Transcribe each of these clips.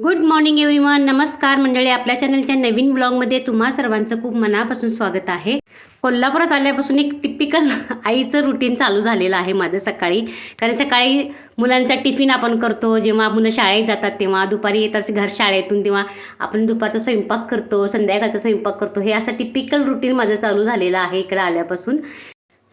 Good morning everyone नमस्कार मंडळी. आपल्या चॅनलच्या नवीन ब्लॉगमध्ये तुम्हा सर्वांचं खूप मनापासून स्वागत आहे. कोल्हापुरात आल्यापासून एक टिपिकल आईचं रुटीन चालू झालेलं आहे माझं सकाळी. कारण सकाळी मुलांचा टिफिन आपण करतो. जेव्हा मुलं शाळेत जातात तेव्हा दुपारी येतात घर शाळेतून. तेव्हा आपण दुपारचा स्वयंपाक करतो संध्याकाळचा स्वयंपाक करतो. हे असं टिपिकल रुटीन माझं चालू झालेलं आहे इकडं आल्यापासून.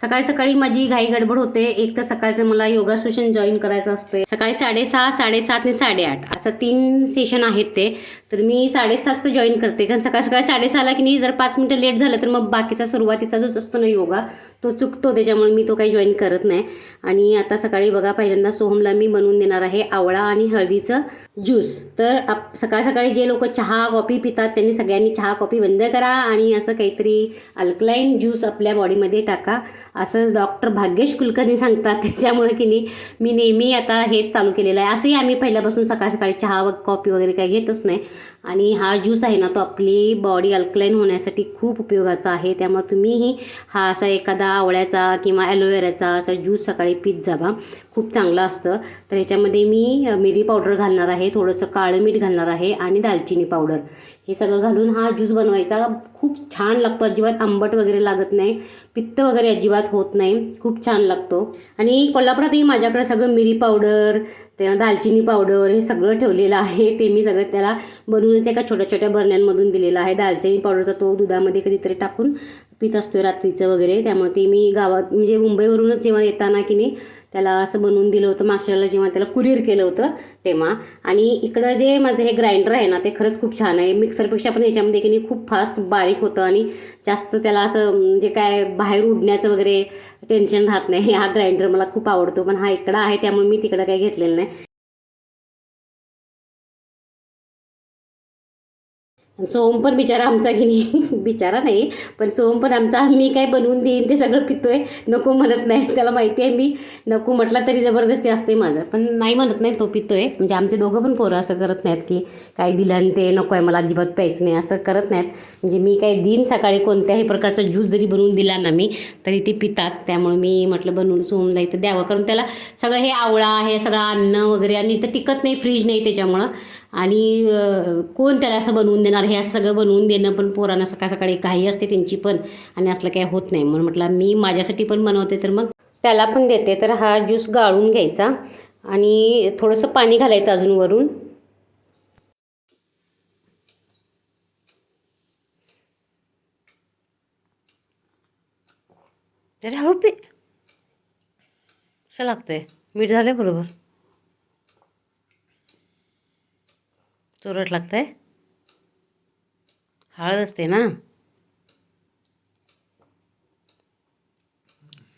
सकाळी सकाळी माझी घाई गडबड होते. एक तर सकाळचं मला योगा सेशन जॉईन करायचं असतं सकाळी साडेसहा साडेसात आणि साडेआठ असं तीन सेशन आहेत ते. तर मी साडेसातचं जॉईन करते. कारण सकाळ सकाळी साडेसहाला की नाही जर पाच मिनटं लेट झालं तर मग बाकीचा सुरुवातीचा जो असतो ना योगा तो चुकतो. त्याच्यामुळे मी तो काही जॉईन करत नाही. आणि आता सकाळी बघा पहिल्यांदा सोहमला मी बनवून देणार आहे आवळा आणि हळदीचं ज्यूस तर आप सकाळ सकाळी जे लोक चहा कॉफी पितात त्यांनी सगळ्यांनी चहा कॉफी बंद करा आणि असं काहीतरी अल्कलाईन ज्यूस आपल्या बॉडीमध्ये टाका. असं डॉक्टर भाग्येश कुलकर्णी सांगतात. त्याच्यामुळे की नाही मी नेहमी आता हेच चालू केलेलं आहे. असंही आम्ही पहिल्यापासून सकाळ सकाळी चहा व कॉफी वगैरे काही घेतच नाही. आणि हा ज्यूस आहे ना तो आपली बॉडी अल्कलाईन होण्यासाठी खूप उपयोगाचा आहे. त्यामुळे तुम्हीही हा असा एखादा आवळ्याचा किंवा ॲलोवेराचा असा ज्यूस सकाळी पीत जावा. खूप चांगलं असतं. तर ह्याच्यामध्ये मी मिरी पावडर घालणार आहे थोडंसं काळं मीठ घालणार आहे आणि दालचिनी पावडर हे सगळं घालून हा ज्यूस बनवायचा. खूप छान लागतो. अजिबात आंबट वगैरे लागत नाही. पित्त वगैरे अजिबात होत नाही. खूप छान लागतो. आणि कोल्हापुरातही माझ्याकडे सगळं मिरी पावडर तेव्हा दालचिनी पावडर हे सगळं ठेवलेलं आहे. ते मी सगळं त्याला बनवूनच एका छोट्या छोट्या बरण्यांमधून दिलेलं आहे. दालचिनी पावडरचा तो दुधामध्ये कधीतरी टाकून पित असतो रात्रीचं वगैरे. त्यामुळे ते मी गावात म्हणजे मुंबईवरूनच जेव्हा येताना की नाही त्याला असं बनवून दिलं होतं मागच्या वेळेला जेव्हा त्याला कुरिअर केलं होतं तेव्हा. आणि इकडं जे माझं हे ग्राइंडर आहे ना ते खरंच खूप छान आहे. मिक्सरपेक्षा पण ह्याच्यामध्ये की नाही खूप फास्ट बारीक होतं आणि जास्त त्याला असं जे काय बाहेर उडण्याचं वगैरे टेन्शन राहत नाही. हा ग्राइंडर मला खूप आवडतो पण हा इकडं आहे त्यामुळे मी तिकडं काही घेतलेलं नाही. सोहम पण बिचारा आमचा की नाही? बिचारा नाही पण सोहम पण आमचा मी काय बनवून देईन ते सगळं पितोय. नको म्हणत नाही त्याला माहिती आहे मी. नको म्हटला तरी जबरदस्ती असते माझं. पण नाही म्हणत नाही तो पितोय. म्हणजे आमचे दोघं पण पोरं असं करत नाहीत की काय दिलं आणि ते नको आहे मला अजिबात प्यायचं नाही असं करत नाहीत. म्हणजे मी काय दिन सकाळी कोणत्याही प्रकारचा ज्यूस जरी बनवून दिला ना मी तरी ते पितात. त्यामुळे मी म्हटलं बनवून सोम नाही तर द्यावं. कारण त्याला सगळं हे आवळा हे सगळं अन्न वगैरे आणि इथं टिकत नाही फ्रीज नाही त्याच्यामुळं. आणि कोण त्याला असं बनवून देणार हे असं सगळं बनवून देणं पण पोरांना सकाळ सकाळी काही असते त्यांची पण आणि असलं काही होत नाही. म्हणून म्हटलं मी माझ्यासाठी पण बनवते तर मग त्याला पण देते. तर हा ज्यूस गाळून घ्यायचा आणि थोडंसं पाणी घालायचं अजून वरून. तरी हळू पी. असं लागतंय. मीठ झालं बरोबर. चोरट लागतंय. हळद असते ना.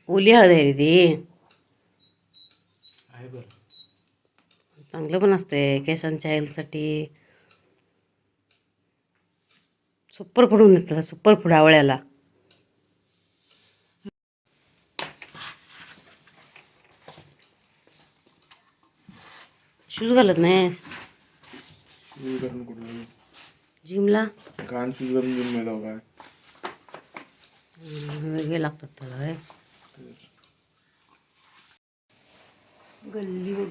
ओली हळद आहे रे ती. आहे चांगलं पण असते केसांच्या हेल्थसाठी. सुपर फूड होऊन त्याला सुपर फूड आवळ्याला. शूज घालत नाही शूज घालून कुठं जिमला? घाण शूज घालून घेऊन माहिती काय वेगळे लागतात त्याला होय. गल्ली बघ.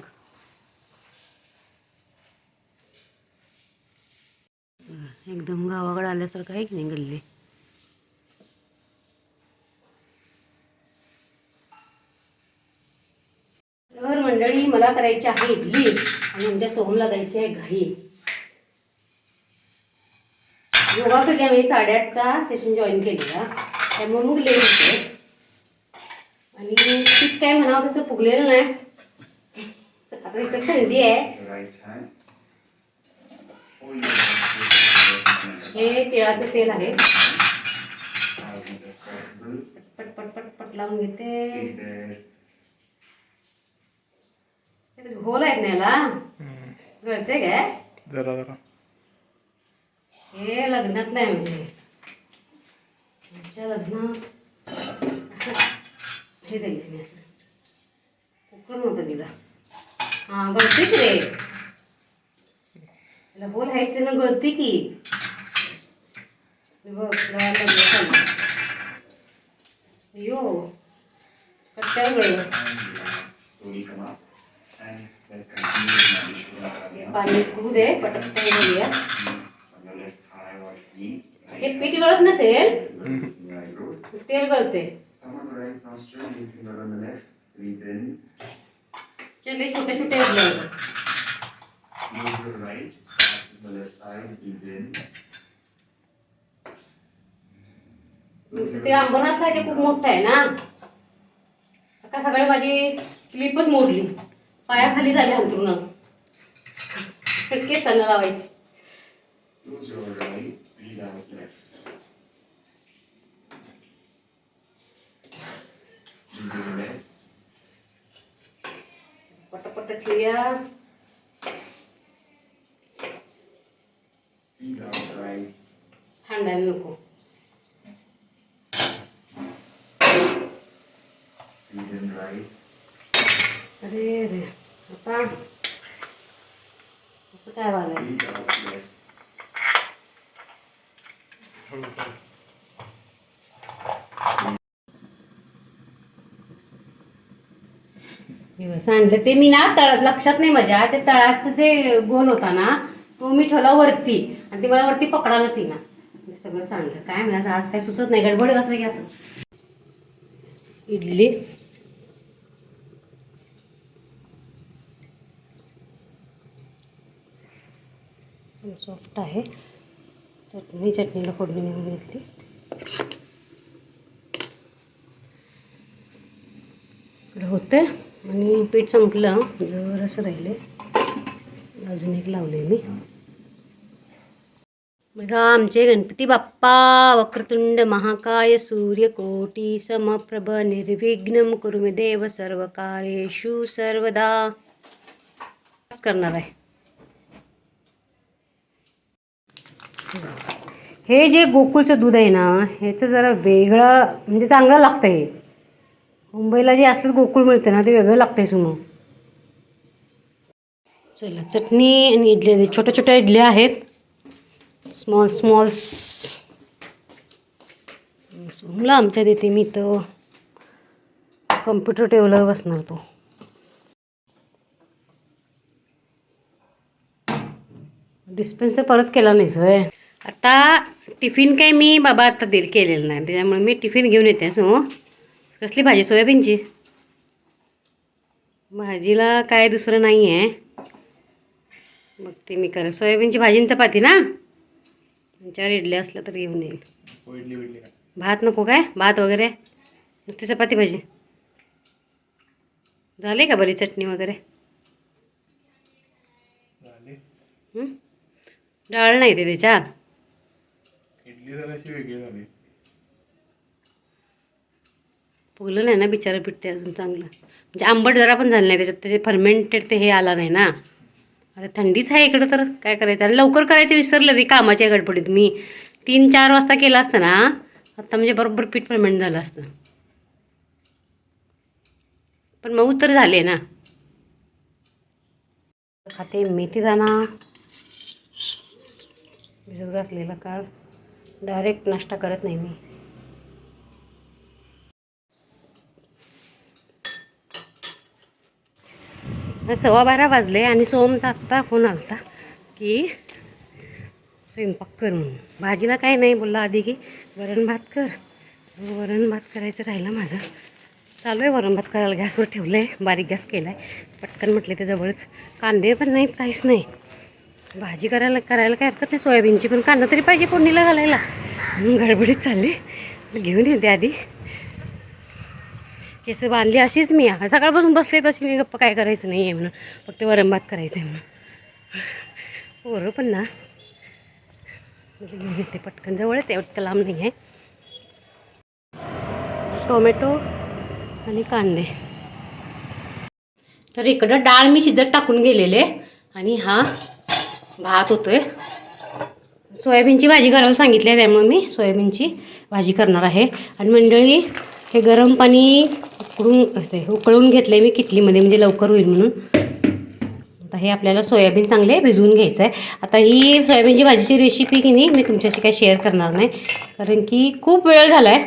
एकदम गावाकडे आल्यासारखं आहे की नाही गल्ली? तर मंडळी मला करायची आहे इडली आणि आमच्या सोहमला द्यायची आहे घाई. योगा आम्ही साडेआठचा सेशन जॉईन केलेला. त्यामुळे मग लेट होते. आणि पीक काय म्हणावं तसं फुगलेलं नाही. आता इकडे थंडी आहे. हे तिळाचं तेल आहे. पट पट पट पट लावून घेते. हे घोल आहेत ना याला? कळते काय? जरा जरा. हे लग्नात नाही म्हणजे. आमच्या लग्नात असं हे दिलं मी असं. कुकर नव्हतं दिला. हां गळते की रे? त्याला बोल आहे ते ना गळते की? बघ तुला लग्न चाललं यो कट्ट्यावर गळलं. पाणी उकळू दे पटकन घालूया हे पीठ गळत नसेल तेल गळते चले छोटे छोटे ते अंबरनाथ आहे ते खूप मोठं आहे ना? सकाळ सकाळी माझी क्लिपच मोडली. पायाखाली झाली अंतरुण केसाला लावायची. पटापट ठेवूया थंडायला नको अरे रे आता असं काय वागाय सांडलं ते मी ना तळात लक्षात नाही माझ्या ते तळाचं जे गोल होता ना तो मी ठेवला वरती. आणि ते मला वरती पकडायलाच येईना सगळं सांडलं. काय म्हणा आज काय सुचत नाही. गडबड असलं की असंच इडली. सॉफ्ट आहे. चटणी चटणीला फोडणी नेऊन घेतली. इकडे होते आणि पीठ संपलं. जर असं राहिले. अजून एक लावले मी. बघा आमचे गणपती बाप्पा वक्रतुंड महाकाय सूर्यकोटी समप्रभ निर्विघ्नम कुरु मी देव सर्व कार्येषु सर्वदा करणार आहे. हे जे गोकुळचं दूध आहे ना ह्याचं जरा वेगळं म्हणजे चांगलं लागतं हे मुंबईला जे असलं गोकुळ मिळतं ना ते वेगळं लागतं आहे सुमो. चला चटणी आणि इडली छोट्या छोट्या इडल्या आहेत. स्मॉल स्मॉल्स सोमला आमच्या देते मी तर कम्प्युटर टेबलवर बसणार तो. डिस्पेन्सर परत केला नाही सोय आता टिफिन काय मी बाबा आता दिल केलेलं नाही. त्याच्यामुळे मी टिफिन घेऊन येते सो कसली भाजी? सोयाबीनची? भाजीला काय दुसरं नाही आहे मग ते मी करा सोयाबीनची भाजी चपाती ना? त्यांच्यावर इडल्या असल्या तर घेऊन येईल. भात नको काय? भात वगैरे? नुसती चपाती भाजी. झाले का बरी चटणी वगैरे? डाळ नाही ते त्याच्यात. इडली जरा अशी वेगळी झाली फुगलं नाही ना बिचारं पिटते ते अजून चांगलं. म्हणजे आंबट जरा पण झालं नाही त्याच्यात त्याचे फर्मेंटेड ते हे आला नाही ना. आता थंडीच आहे इकडं तर काय करायचं? आणि लवकर करायचं विसरलं रे कामाच्या गडबडीत. मी तीन चार वाजता केलं असतं ना आत्ता म्हणजे बरोबर पीठ फर्मेंट झालं असतं. पण मऊ तर झाले ना. खाते मेथी दाणा. भिजत घातलेला काळ. डायरेक्ट नाश्ता करत नाही मी. सव्वा बारा वाजले आणि सोमचा आत्ता फोन आला होता की स्वयंपाक कर म्हणून. भाजीला काय नाही बोलला आधी की वरण भात कर. वरण भात करायचं राहिलं माझं. चालू आहे वरण भात करायला. गॅसवर ठेवलं आहे बारीक गॅस केला आहे पटकन म्हटले ते जवळच. कांदे पण नाहीत काहीच नाही. भाजी करायला करायला काय हरकत नाही. सोयाबीनची पण कांदा तरी पाहिजे फोडणीला घालायला. म्हणून गडबडीत चालली. घेऊन येते आधी. केस बांधली अशीच मी आहे. सकाळपासून बसले तशी मी गप्पा काय करायचं नाही आहे म्हणून. फक्त वरंभात करायचं आहे म्हणून. बरं पण ना. म्हणजे ते पटकन. जवळच आहे वाटतं लांब नाही आहे टोमॅटो आणि कांदे. तर इकडं डाळ मी शिजत टाकून गेलेले आणि हा भात होतोय. सोयाबीनची भाजी करायला सांगितली आहे त्यामुळे मी सोयाबीनची भाजी करणार आहे. आणि मंडळी हे गरम पाणी उकळून असे उकळून घेतलं आहे मी किटलीमध्ये म्हणजे लवकर होईल म्हणून. आता हे आपल्याला सोयाबीन चांगले भिजवून घ्यायचं आहे आता ही सोयाबीनची भाजीची रेसिपी की नाही मी तुमच्याशी काय शेअर करणार नाही. कारण की खूप वेळ झाला आहे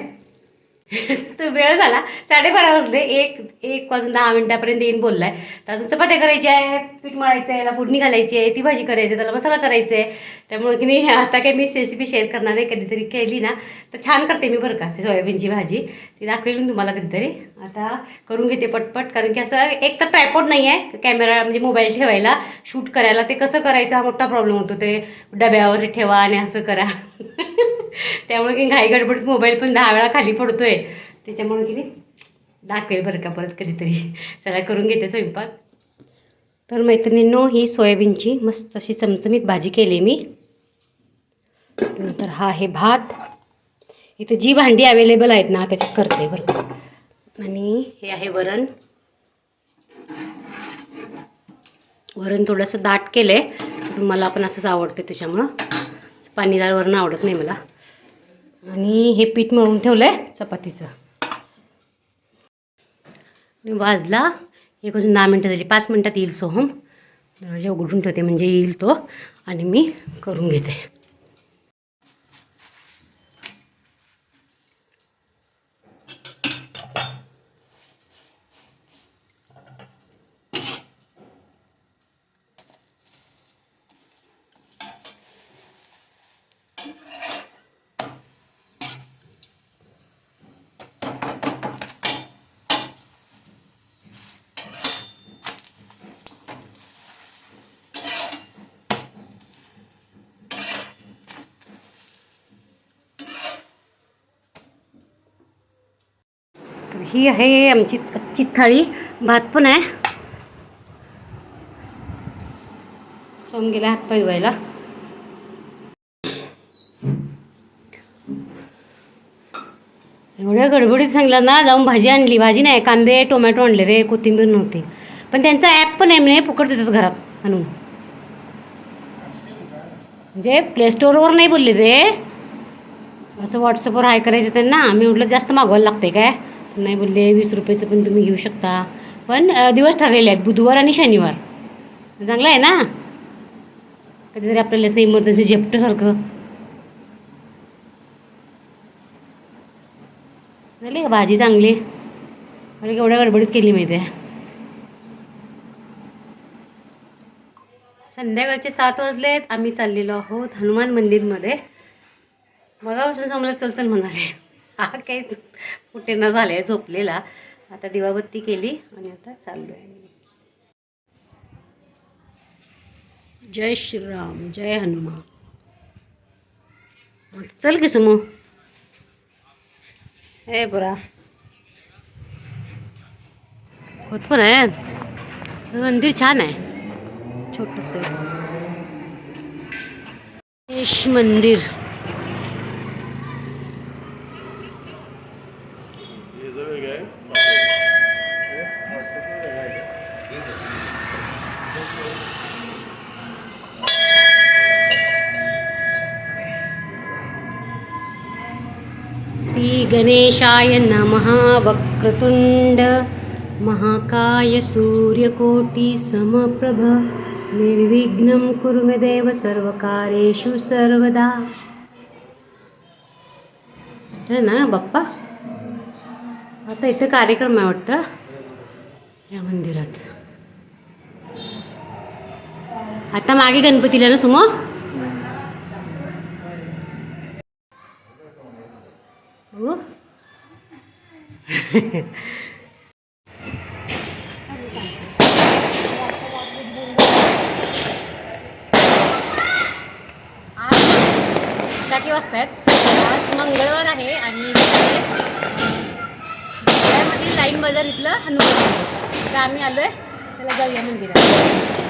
तो वेळ झाला. साडेबारा वाजले. एक एक वाजून दहा मिनिटापर्यंत येईन बोललाय. तर अजून चपात्या करायच्या आहेत. पीठ मळायचं आहे याला फोडणी घालायची आहे ती भाजी करायची आहे त्याला मसाला करायचा आहे त्यामुळे की नाही आता काही मी रेसिपी शेअर करणार आहे कधीतरी केली ना तर छान करते मी बरं का असे सोयाबीनची भाजी. ती दाखवेल मी तुम्हाला कधीतरी. आता करून घेते पटपट कारण की असं एक तर ट्रायपॉड नाही आहे कॅमेरा म्हणजे मोबाईल ठेवायला शूट करायला ते कसं करायचं हा मोठा प्रॉब्लेम होतो. ते डब्यावर ठेवा आणि असं करा. त्यामुळे की घाई गडबडीत मोबाईल पण दहा वेळा खाली पडतो आहे त्याच्यामुळे की नाही दाखवेल बरं का परत कधीतरी. चला करून घेते स्वयंपाक. तर मैत्रिणींनो ही सोयाबीनची मस्त अशी चमचमीत भाजी केली मी. नंतर हा आहे भात. इथं जी भांडी अवेलेबल आहेत ना त्याच्यात करते बरं का. आणि हे आहे वरण. वरण थोडंसं दाट केलं आहे मला पण असंच आवडते त्याच्यामुळं. असं पाणीदार वरण आवडत नाही मला. आणि हे पीठ मळून ठेवलं आहे चपातीचं. आणि वाजला. एक अजून दहा मिनटं झाली. पाच मिनटात येईल सोहम. दरवाजा उघडून ठेवते म्हणजे येईल तो. आणि मी करून घेते. ही आहे आमची कच्ची थाळी. भात पण आहे. सोम गेला हातपाय धुवायला. एवढ्या गडबडीत सांगला ना जाऊन भाजी आणली. भाजी नाही कांदे टोमॅटो आणले रे कोथिंबीर नव्हती. पण त्यांचा ॲप पण आहे मी फुकट देतात घरात आणून. म्हणजे प्ले स्टोअरवर नाही बोलले ते असं व्हॉट्सअपवर हाय करायचं त्यांना. मी म्हटलं जास्त मागवायला लागते काय? नाही बोलले वीस रुपयाचं पण तुम्ही घेऊ शकता. पण दिवस ठरलेले आहेत बुधवार आणि शनिवार. चांगलं आहे ना? कधीतरी आपल्याला असं इमर्जन्सी झेपटसारखं. झाली का भाजी चांगली? मला केवढ्या गडबडीत केली माहिती आहे. संध्याकाळचे सात वाजलेत आम्ही चाललेलो आहोत हनुमान मंदिरमध्ये. मगापासून आम्हाला चल चल म्हणाले. हा काहीच कुठे न झाले झोपलेला. आता दिवाबत्ती केली आणि आता चाललो आहे जय श्रीराम जय हनुमान. चल की सुमो. हे बरा. होत पण आहे. मंदिर छान आहे. छोटस. मंदिर. गणेशाय नमः वक्रतुंड महाकाय सूर्यकोटिसमप्रभ निर्विघ्नं कुरु मे देव सर्वकारेषु सर्वदा। ना बाप्पा? आता इथं कार्यक्रम आहे वाटतं या मंदिरात. आता मागे गणपतीला ना सुमो? टाकी आहेत आज मंगळवार आहे आणि पुण्यामधील लाईन बाजार इथलं हनुमान तर आम्ही आलो आहे त्याला जाऊया मंदिरात.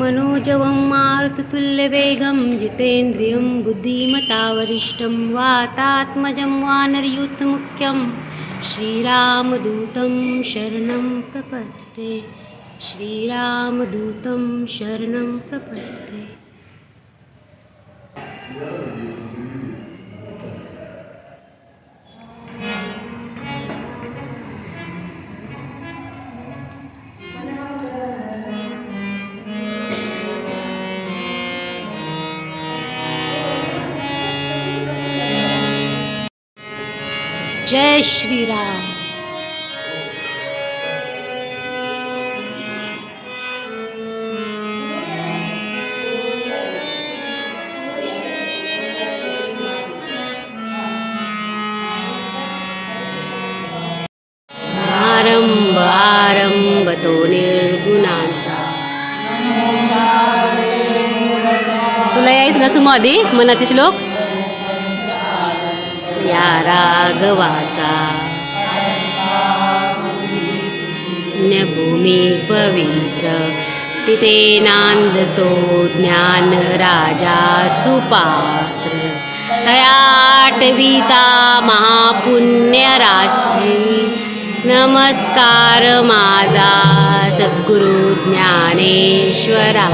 मनोजवं मारुततुल्यवेगं जितेन्द्रियं बुद्धिमतावरिष्ठं वातात्मजं वानर्युतमुख्यं श्रीरामदूतं शरणं प्रपद्ये श्रीरामदूतं शरणं प्रपद्ये। जय श्रीराम. आरंभ आरंभ तो निर्गुणांचा. तुला यायच ना सुमो आधी मनातील श्लोक? राघवाचा भूमी पवित्र तिथे नांदतो ज्ञान राजा सुपात्र. तयाटविता महापुण्य राशी नमस्कार माझा सद्गुरु ज्ञानेश्वरा.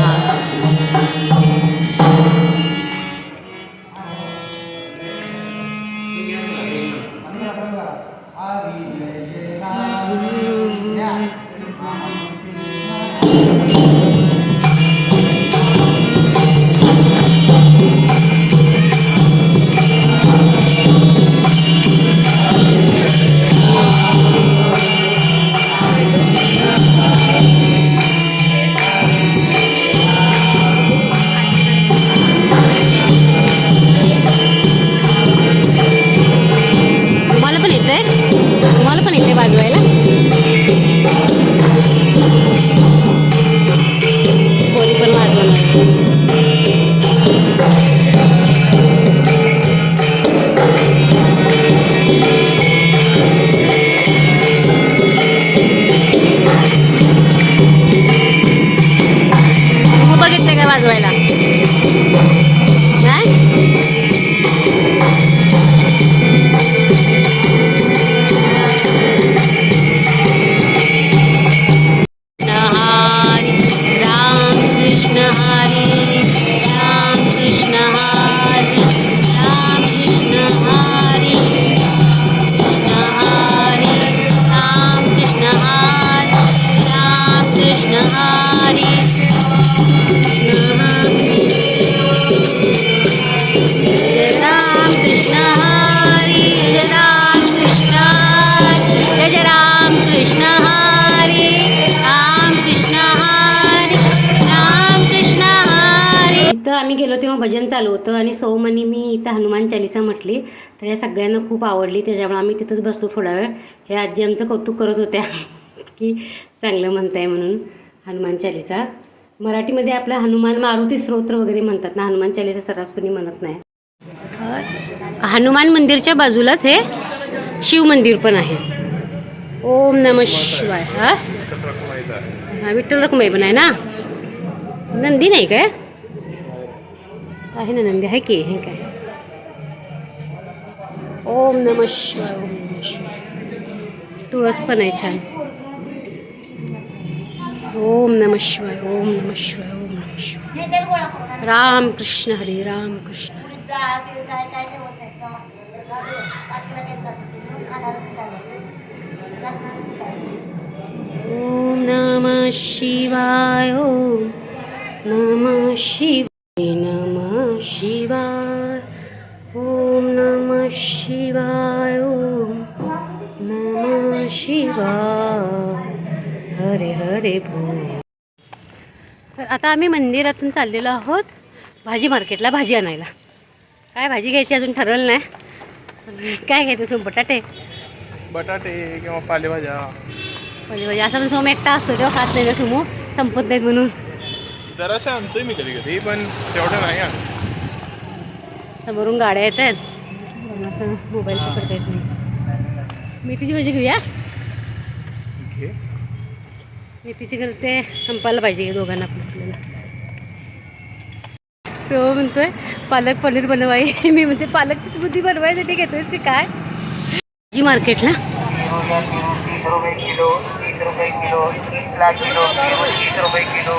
हनुमान चालिसा म्हटली तर या सगळ्यांना खूप आवडली. त्याच्यामुळे आम्ही तिथंच बसलो थोडा वेळ. हे आजी आमचं कौतुक करत होत्या की चांगलं म्हणताय म्हणून हनुमान चालिसा. मराठीमध्ये आपला हनुमान मारुती स्तोत्र वगैरे म्हणतात ना हनुमान चालिसा सर्रास कोणी म्हणत नाही. हनुमान मंदिरच्या बाजूलाच हे शिव मंदिर पण आहे. ओम नम शिवाय हा विठ्ठल रखुमाई पण आहे ना? नंदी नाही काय? आहे ना नंदी आहे की? हे काय? ओम नम शिवाय ओम नम शिवाय. तुळस पण आहे छान. ओम नम शिवाय ओम नम शिवाय ओम नम शिवाय. राम कृष्ण हरे राम कृष्ण ओम नम शिवाय ओम नम शिवाय नम शिवाय. शिवाय ओम नम शिवाय हरे हरे बोल तर आता आम्ही मंदिरातून चाललेलो आहोत. भाजी मार्केटला भाजी आणायला. काय भाजी घ्यायची अजून ठरवलं नाही. काय घ्यायचं सोम बटाटे? बटाटे किंवा पालेभाज्या. म्हणजे असं पण सोम एकटा असतो तेव्हा खात नाही ना सुमो. संपत नाहीत म्हणून. जरासं आणतोय मी कधी कधी पण तेवढं नाही आणत. समोरून गाड्या येत आहेत असं मोबाईल पकडता येत नाही. मेथीची भाजी घेऊया? मेथीची करते संपायला पाहिजे दोघांना पण आपल्याला. सो म्हणतोय पालक पनीर बनवाई मी म्हणते पालकची स्मृती बनवायसाठी घेतोयस की काय? जी मार्केटला तीस रुपये किलो तीस रुपये किलो तीस लाख किलो तीस रुपये किलो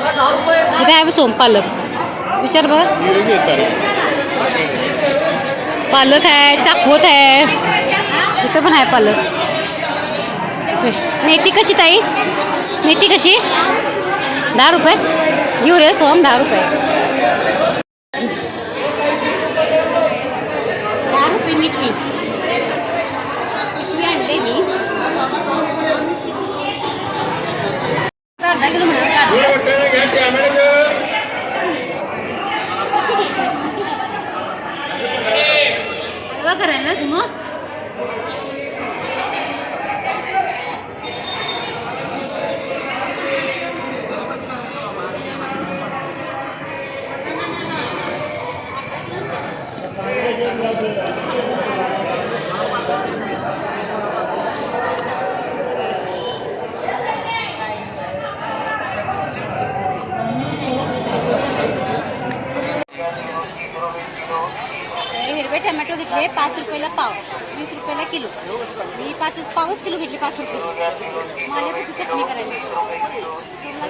इथे आहे सोम पालक. विचार बरं. पालक आहे चाकवत आहे. इथं पण आहे पालक. मेथी कशी ताई? मेथी कशी? दहा रुपये. घेऊ रे सोम दहा रुपये दहा रुपये मिठी पिशवी आणले मी अर्धा किलो म्हणा बघा करायला मग हिरवे टमॅटो घेतले पाच रुपयाला पाव. वीस रुपयाला किलो. मी पाच पावच किलो घेतले पाच रुपयाची माझ्यापैकी चटणी करायला.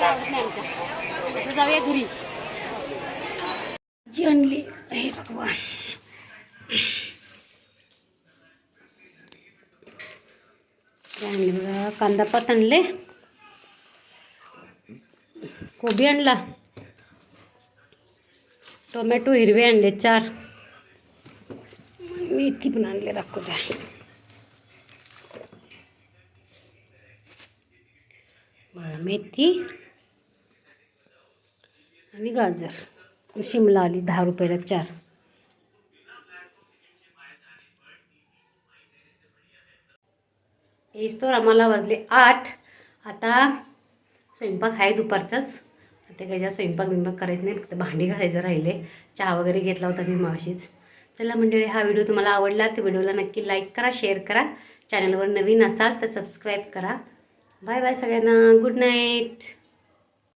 आवडत नाही आमच्या. आता जाऊया घरी. जी आणली हे भगवान. काय आणले बघा कांदा पात आणले कोबी आणला. टोमॅटो हिरवे आणले चार. मेथी पण आणले दाखवू द्या. मेथी आणि गाजर. शिमला आली दहा रुपयाला चार. हेच तर आम्हाला वाजले आठ. आता स्वयंपाक आहे दुपारचाच. ते काही स्वयंपाक बिंपाक करायचं नाही फक्त भांडी घालायचं राहिले. चहा वगैरे घेतला होता मी मावशीच. चला मंडळी हा व्हिडिओ तुम्हाला आवडला तर व्हिडिओला नक्की लाईक करा शेअर करा. चॅनलवर नवीन असाल तर सबस्क्राईब करा. बाय बाय सगळ्यांना. Good night